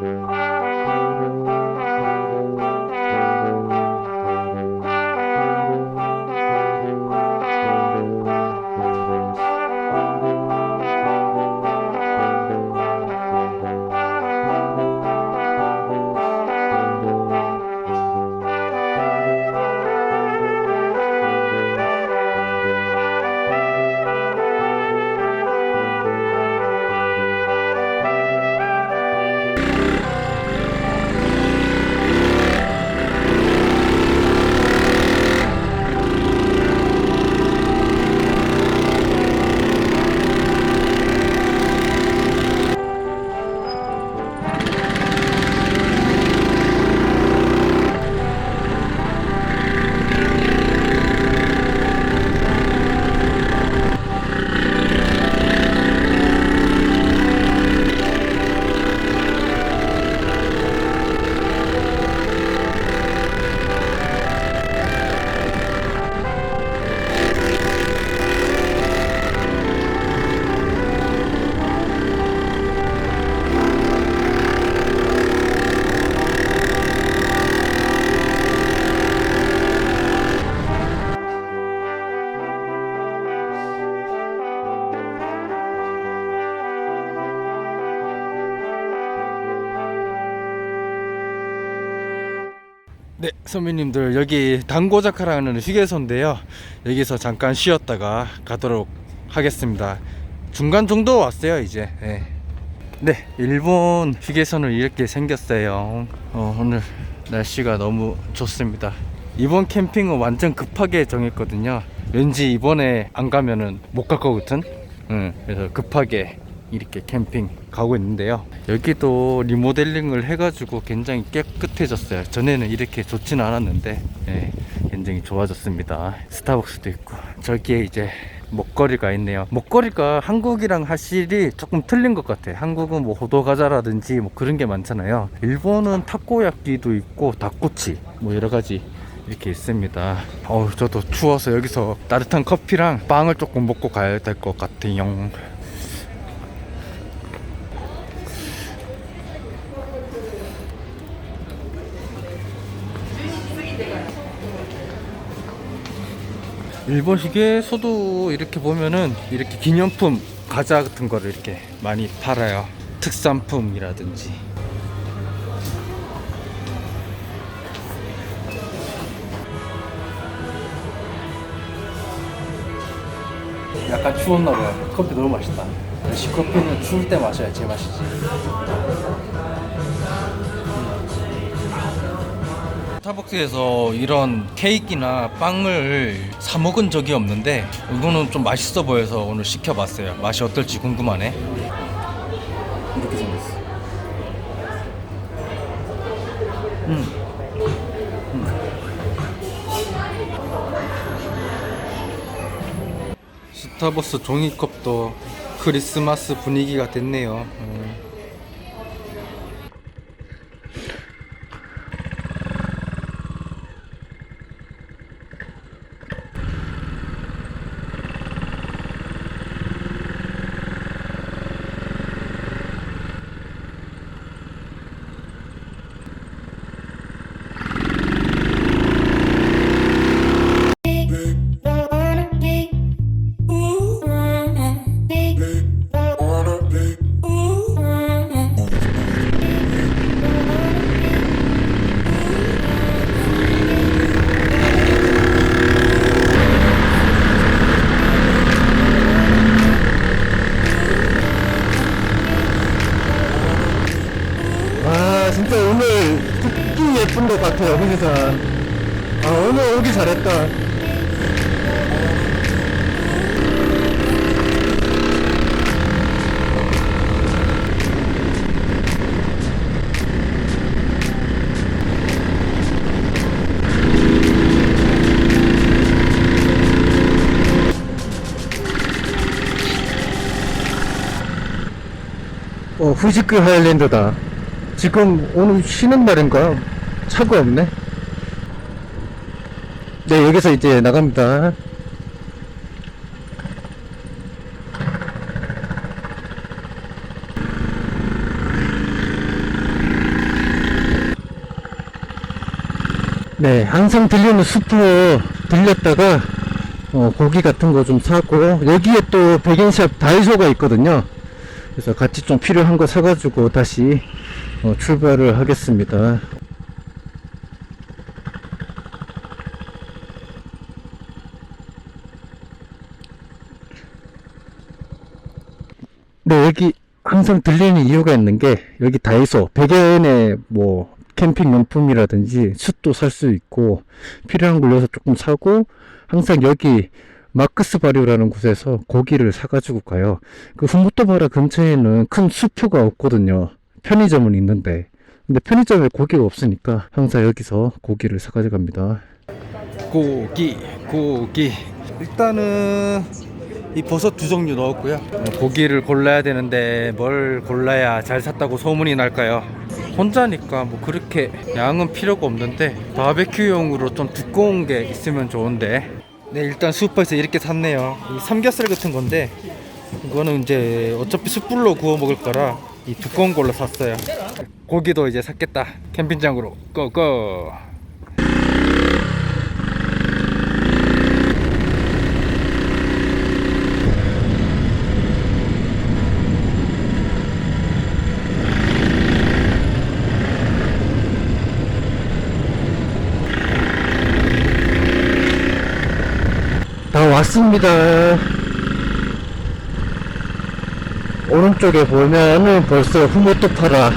Música 네, 선배님들 여기 당고자카라는 휴게소인데요. 여기서 잠깐 쉬었다가 가도록 하겠습니다. 중간 정도 왔어요, 이제. 네, 네 일본 휴게소는 이렇게 생겼어요. 어, 오늘 날씨가 너무 좋습니다. 이번 캠핑은 완전 급하게 정했거든요. 왠지 이번에 안 가면은 못갈것 같은. 응, 그래서 급하게 이렇게 캠핑 가고 있는데요. 여기도 리모델링을 해가지고 굉장히 깨끗해졌어요. 전에는 이렇게 좋지는 않았는데, 예, 굉장히 좋아졌습니다. 스타벅스도 있고, 저기에 이제 먹거리가 있네요. 먹거리가 한국이랑 확실히 조금 틀린 것 같아요. 한국은 뭐 호두과자라든지 뭐 그런 게 많잖아요. 일본은 타코야끼도 있고, 닭꼬치, 뭐 여러 가지 이렇게 있습니다. 어우, 저도 추워서 여기서 따뜻한 커피랑 빵을 조금 먹고 가야 될 것 같아요. 일본 휴게소도 이렇게 보면은 이렇게 기념품 과자 같은 거를 이렇게 많이 팔아요. 특산품이라든지. 약간 추웠나 봐요. 커피 너무 맛있다. 역시 커피는 추울 때 마셔야 제맛이지. 스타벅스에서 이런 케이크나 빵을 사 먹은 적이 없는데 이거는 좀 맛있어 보여서 오늘 시켜봤어요. 맛이 어떨지 궁금하네. 이렇게 생겼어. 음. 음. 스타벅스 종이컵도 크리스마스 분위기가 됐네요. 음. 홍해산 아 오늘 오기 잘했다. 어 후지크 하일랜드다. 지금 오늘 쉬는 날인가? 차가 없네. 네 여기서 이제 나갑니다. 네 항상 들리는 숲으로 들렸다가 어, 고기 같은 거 좀 사고 여기에 또 백인샵 다이소가 있거든요. 그래서 같이 좀 필요한 거 사가지고 다시 어, 출발을 하겠습니다. 항상 들리는 이유가 있는 게 여기 다이소 100엔에 뭐 캠핑 용품이라든지 숯도 살 수 있고 필요한 걸 여기서 조금 사고 항상 여기 마크스 바리오라는 곳에서 고기를 사가지고 가요. 그 후무토바라 근처에는 큰 수표가 없거든요. 편의점은 있는데. 근데 편의점에 고기가 없으니까 항상 여기서 고기를 사가지고 갑니다. 고기 고기 일단은 이 버섯 두 종류 넣었고요. 어, 고기를 골라야 되는데 뭘 골라야 잘 샀다고 소문이 날까요? 혼자니까 뭐 그렇게 양은 필요가 없는데 바베큐용으로 좀 두꺼운 게 있으면 좋은데. 네 일단 슈퍼에서 이렇게 샀네요. 이 삼겹살 같은 건데 이거는 이제 어차피 숯불로 구워 먹을 거라 이 두꺼운 걸로 샀어요. 고기도 이제 샀겠다. 캠핑장으로 고고 다 왔습니다. 오른쪽에 보면은 벌써 후모토파라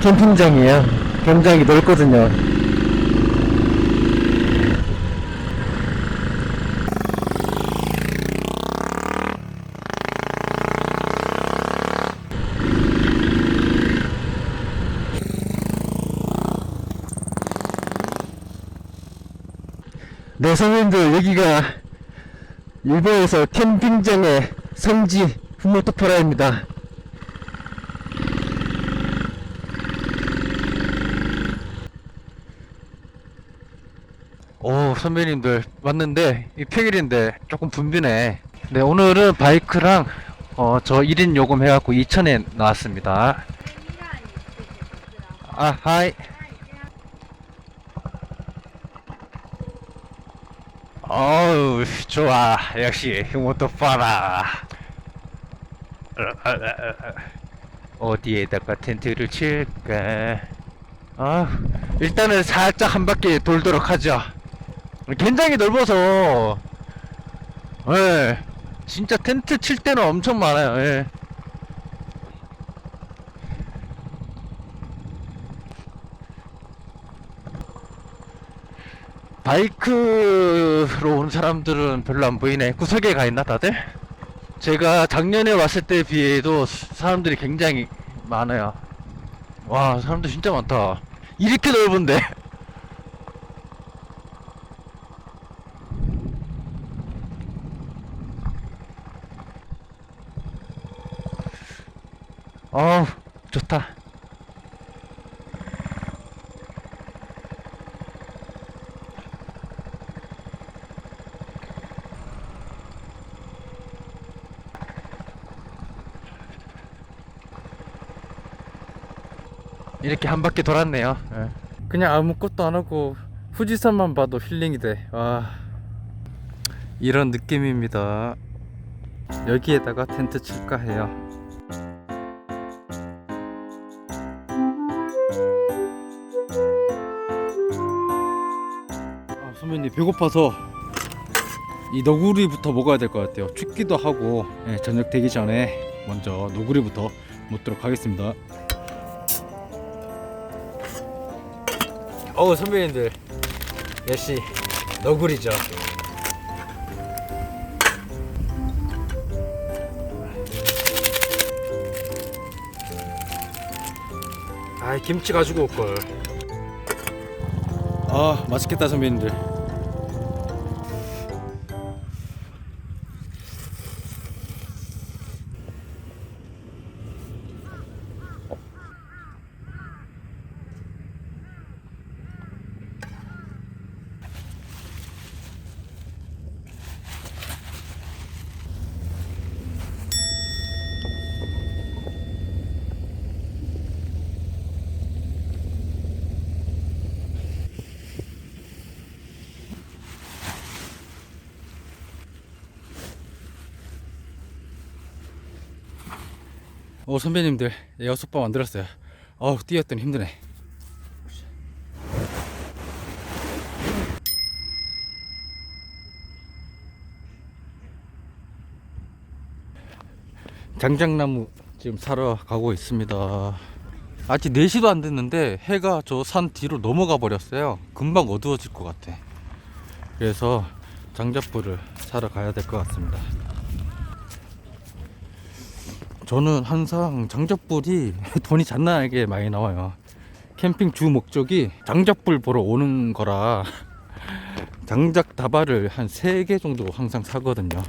캠핑장이에요. 굉장히 넓거든요. 네, 선생님들, 여기가 일본에서 캠핑장의 성지 후모토파라입니다. 오 선배님들 왔는데? 이 평일인데 조금 붐비네. 네 오늘은 바이크랑 어 저 1인 요금 해갖고 2,000엔 나왔습니다. 아 하이 어우 좋아. 역시 모토파라 어디에다가 텐트를 칠까? 아 일단은 살짝 한 바퀴 돌도록 하죠. 굉장히 넓어서. 예. 진짜 텐트 칠 때는 엄청 많아요. 예. 바이크로 온 사람들은 별로 안 보이네. 구석에 가 있나 다들? 제가 작년에 왔을 때에 비해도 사람들이 굉장히 많아요. 와 사람들 진짜 많다. 이렇게 넓은데? 어우 좋다 이렇게 한 바퀴 돌았네요. 예. 그냥 아무것도 안 하고 후지산만 봐도 힐링이 돼. 와. 이런 느낌입니다. 여기에다가 텐트 칠까 해요. 아, 선배님 배고파서 이 너구리부터 먹어야 될 것 같아요. 춥기도 하고 예, 저녁 되기 전에 먼저 너구리부터 먹도록 하겠습니다 어우 선배님들. 역시 너구리죠. 아 김치 가지고 올걸. 아 맛있겠다 선배님들 어 선배님들 여섯바 만들었어요. 어우 뛰었더니 힘드네. 장작나무 지금 사러 가고 있습니다. 아직 4시도 안 됐는데 해가 저 산 뒤로 넘어가 버렸어요. 금방 어두워질 것 같아. 그래서 장작불을 사러 가야 될 것 같습니다 저는 항상 장작불이 돈이 장난하게 많이 나와요. 캠핑 주 목적이 장작불 보러 오는 거라 장작 다발을 한 3개 정도 항상 사거든요.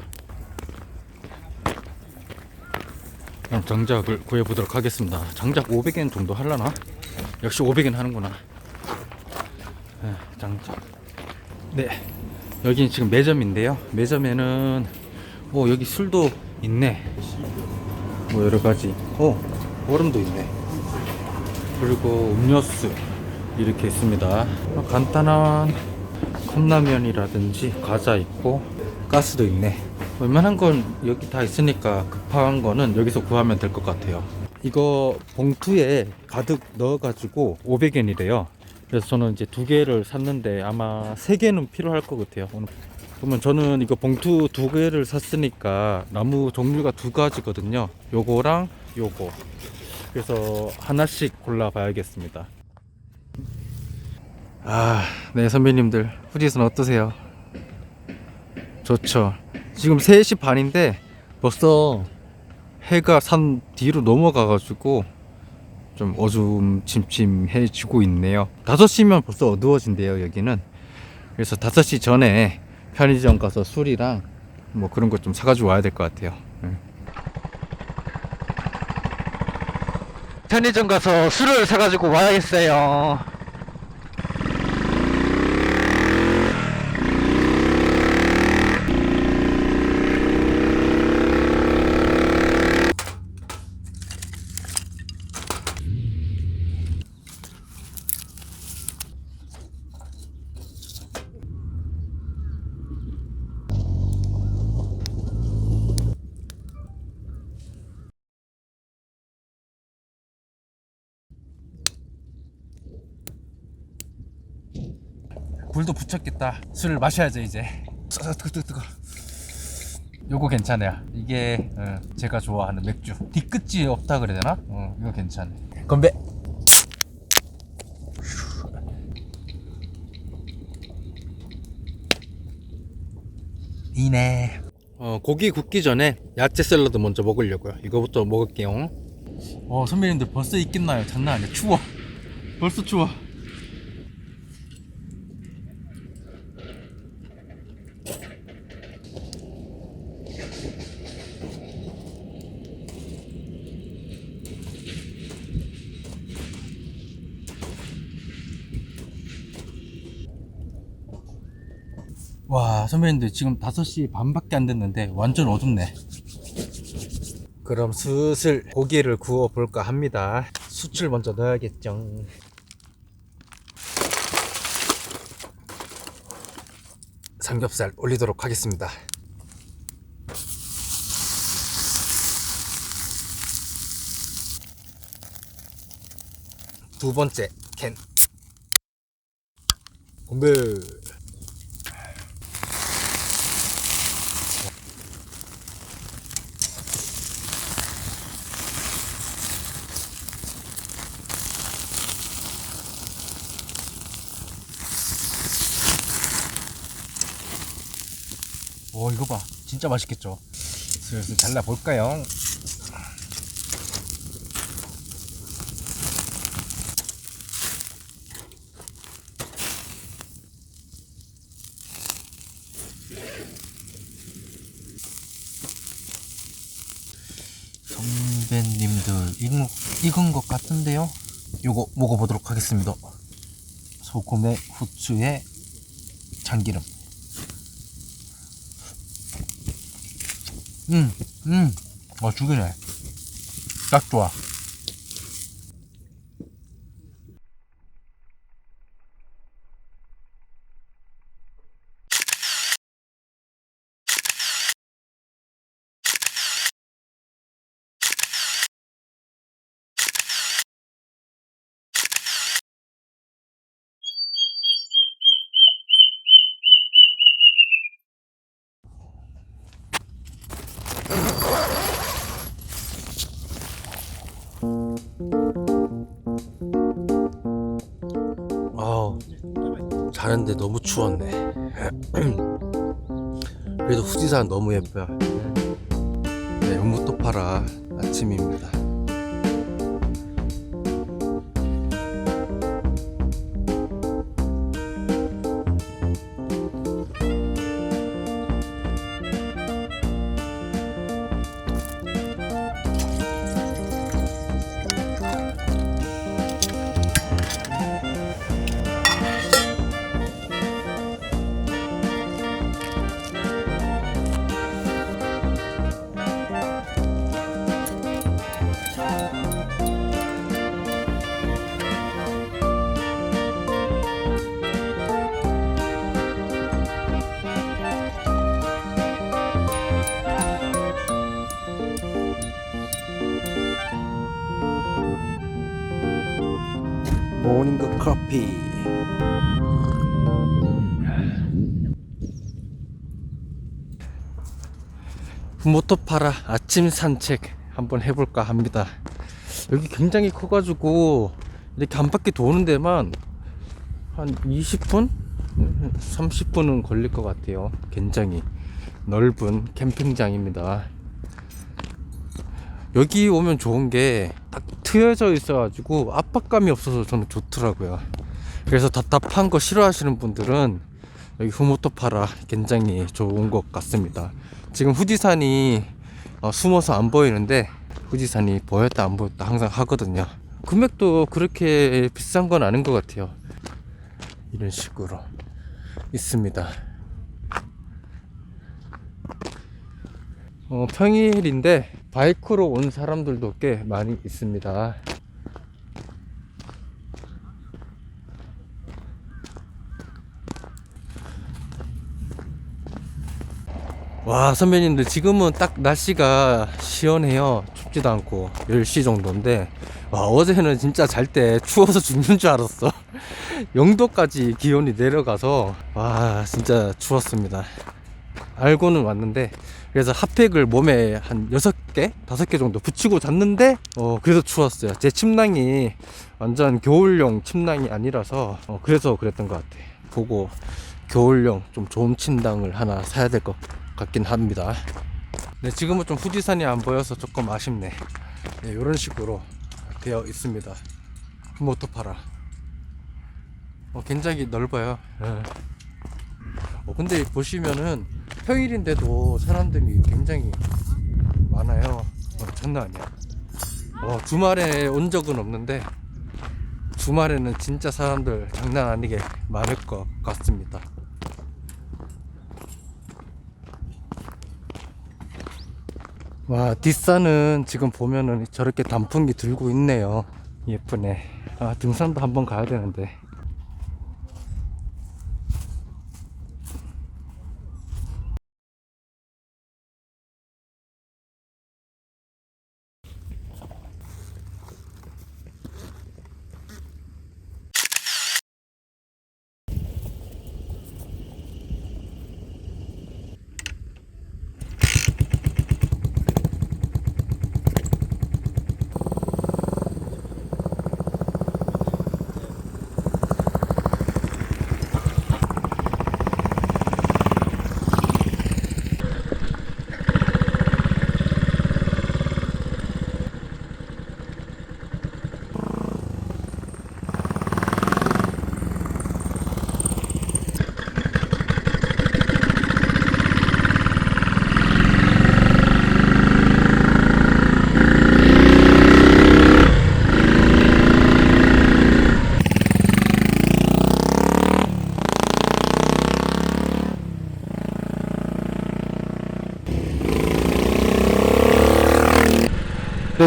그럼 장작을 구해보도록 하겠습니다. 장작 500엔 정도 할라나? 역시 500엔 하는구나. 네, 장작. 네. 여기는 지금 매점인데요. 매점에는, 오, 여기 술도 있네. 뭐 여러 가지. 어, 얼음도 있네. 그리고 음료수 이렇게 있습니다. 어, 간단한 컵라면이라든지 과자 있고 가스도 있네. 웬만한 건 여기 다 있으니까 급한 거는 여기서 구하면 될 것 같아요. 이거 봉투에 가득 넣어가지고 500엔이래요. 그래서 저는 이제 두 개를 샀는데 아마 세 개는 필요할 것 같아요. 오늘 그러면 저는 이거 봉투 두 개를 샀으니까 나무 종류가 두 가지거든요. 요거랑 요거. 그래서 하나씩 골라 봐야겠습니다. 아, 네, 선배님들. 후지선 어떠세요? 좋죠. 지금 3시 반인데 벌써 해가 산 뒤로 넘어가가지고 좀 어둠침침해지고 있네요. 5시면 벌써 어두워진대요, 여기는. 그래서 5시 전에 편의점 가서 술이랑 뭐 그런 것 좀 사가지고 와야 될 것 같아요. 응. 편의점 가서 술을 사가지고 와야겠어요. 불도 붙였겠다. 술을 마셔야죠 이제. 뜨거 뜨거 뜨거. 요거 괜찮아요. 이게 어, 제가 좋아하는 맥주. 뒤끝이 없다 그래야 되나? 어, 이거 괜찮아. 건배. 이네. 어, 고기 굽기 전에 야채 샐러드 먼저 먹으려고요. 이거부터 먹을게요. 어, 선배님들 벌써 있겠나요? 장난 아니야. 추워. 벌써 추워. 와 선배님들 지금 5시 반밖에 안 됐는데 완전 어둡네. 그럼 슬슬 고기를 구워 볼까 합니다. 수출 먼저 넣어야겠죠. 삼겹살 올리도록 하겠습니다. 두 번째 캔. 건배 이거 봐. 진짜 맛있겠죠? 슬슬 잘라 볼까요? 선배님들 익은, 익은 것 같은데요? 요거 먹어보도록 하겠습니다. 소금에 후추에 참기름 음, 음, 와, 죽이네. 딱 좋아. 가는데 너무 추웠네. 그래도 후지산 너무 예뻐요. 네, 우무토파라 아침입니다. 커피. 모토파라 아침 산책 한번 해볼까 합니다. 여기 굉장히 커가지고 이렇게 한 바퀴 도는 데만 한 20분? 30분은 걸릴 것 같아요. 굉장히 넓은 캠핑장입니다. 여기 오면 좋은 게 딱 트여져 있어가지고 압박감이 없어서 저는 좋더라고요. 그래서 답답한 거 싫어하시는 분들은 여기 후모토파라 굉장히 좋은 것 같습니다. 지금 후지산이 어, 숨어서 안 보이는데 후지산이 보였다 안 보였다 항상 하거든요. 금액도 그렇게 비싼 건 아닌 것 같아요. 이런 식으로 있습니다. 어, 평일인데 바이크로 온 사람들도 꽤 많이 있습니다. 와 선배님들 지금은 딱 날씨가 시원해요. 춥지도 않고 10시 정도인데. 와 어제는 진짜 잘 때 추워서 죽는 줄 알았어. 영도까지 기온이 내려가서 와 진짜 추웠습니다. 알고는 왔는데 그래서 핫팩을 몸에 한 6개? 5개 정도 붙이고 잤는데 어 그래서 추웠어요. 제 침낭이 완전 겨울용 침낭이 아니라서 어 그래서 그랬던 것 같아. 보고 겨울용 좀 좋은 침낭을 하나 사야 될 것 같긴 합니다 네 지금은 좀 후지산이 안 보여서 조금 아쉽네 네, 이런 식으로 되어 있습니다 모토파라 어, 굉장히 넓어요 예. 어, 근데 보시면은 평일인데도 사람들이 굉장히 많아요. 어, 장난 아니야. 어, 주말에 온 적은 없는데 주말에는 진짜 사람들 장난 아니게 많을 것 같습니다. 와 뒷산은 지금 보면은 저렇게 단풍이 들고 있네요. 예쁘네. 아 등산도 한번 가야 되는데.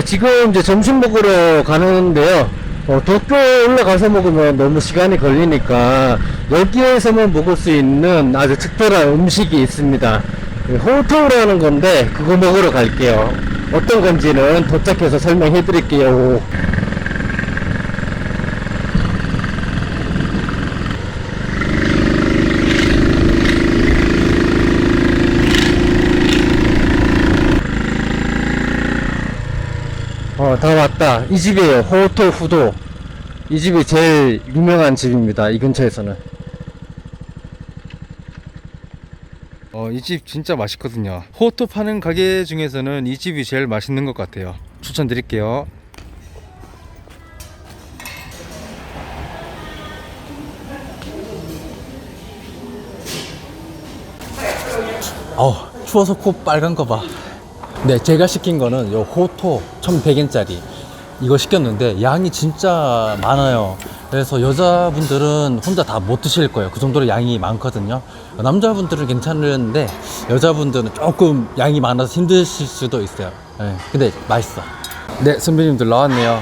지금 이제 점심 먹으러 가는데요. 어, 도쿄 올라가서 먹으면 너무 시간이 걸리니까 여기에서만 먹을 수 있는 아주 특별한 음식이 있습니다. 호토라는 건데 그거 먹으러 갈게요. 어떤 건지는 도착해서 설명해 드릴게요. 어다 왔다. 이 집이에요. 호토 후도. 이 집이 제일 유명한 집입니다. 이 근처에서는. 어, 이 집 진짜 맛있거든요. 호토 파는 가게 중에서는 이 집이 제일 맛있는 것 같아요. 추천드릴게요. 어 추워서 코 빨간 거봐. 네 제가 시킨 거는 요 호토 1100엔짜리 이거 시켰는데 양이 진짜 많아요. 그래서 여자분들은 혼자 다 못 드실 거예요. 그 정도로 양이 많거든요. 남자분들은 괜찮은데 여자분들은 조금 양이 많아서 힘드실 수도 있어요. 네, 근데 맛있어. 네, 선배님들 나왔네요.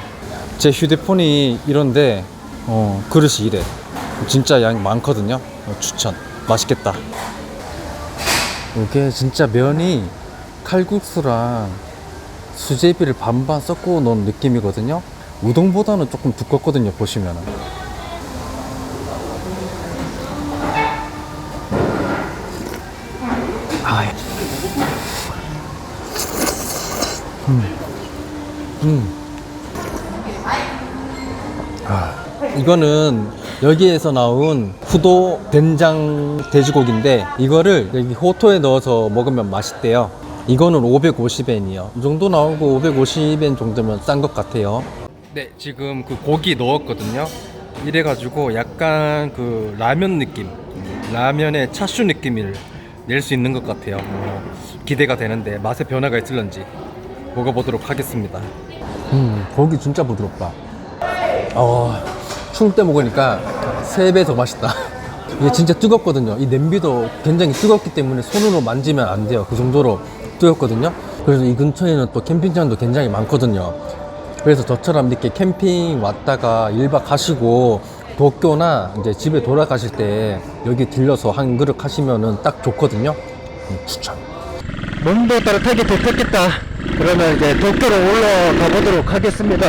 제 휴대폰이 이런데 어, 그릇이 이래. 진짜 양이 많거든요. 어, 추천. 맛있겠다. 이게 진짜 면이 칼국수랑 수제비를 반반 섞어 놓은 느낌이거든요. 우동보다는 조금 두껍거든요. 보시면은. 아, 예. 이거는 여기에서 나온 후도 된장 돼지고기인데 이거를 여기 호토에 넣어서 먹으면 맛있대요. 이거는 550엔이요. 이 정도 나오고 550엔 정도면 싼 것 같아요. 네, 지금 그 고기 넣었거든요. 이래가지고 약간 그 라면 느낌, 라면의 차슈 느낌을 낼 수 있는 것 같아요. 어, 기대가 되는데 맛의 변화가 있을런지 먹어보도록 하겠습니다. 음 고기 진짜 부드럽다. 어 추울 때 먹으니까 세배더 맛있다. 이게 진짜 뜨겁거든요. 이 냄비도 굉장히 뜨겁기 때문에 손으로 만지면 안 돼요. 그 정도로 뜨겁거든요. 그래서 이 근처에는 또 캠핑장도 굉장히 많거든요. 그래서 저처럼 이렇게 캠핑 왔다가 1박 하시고 도쿄나 이제 집에 돌아가실 때 여기 들려서 한 그릇 하시면은 딱 좋거든요. 음, 추천. 몸도 따뜻하게 도착했다. 그러면 이제 도쿄로 올라가 보도록 하겠습니다.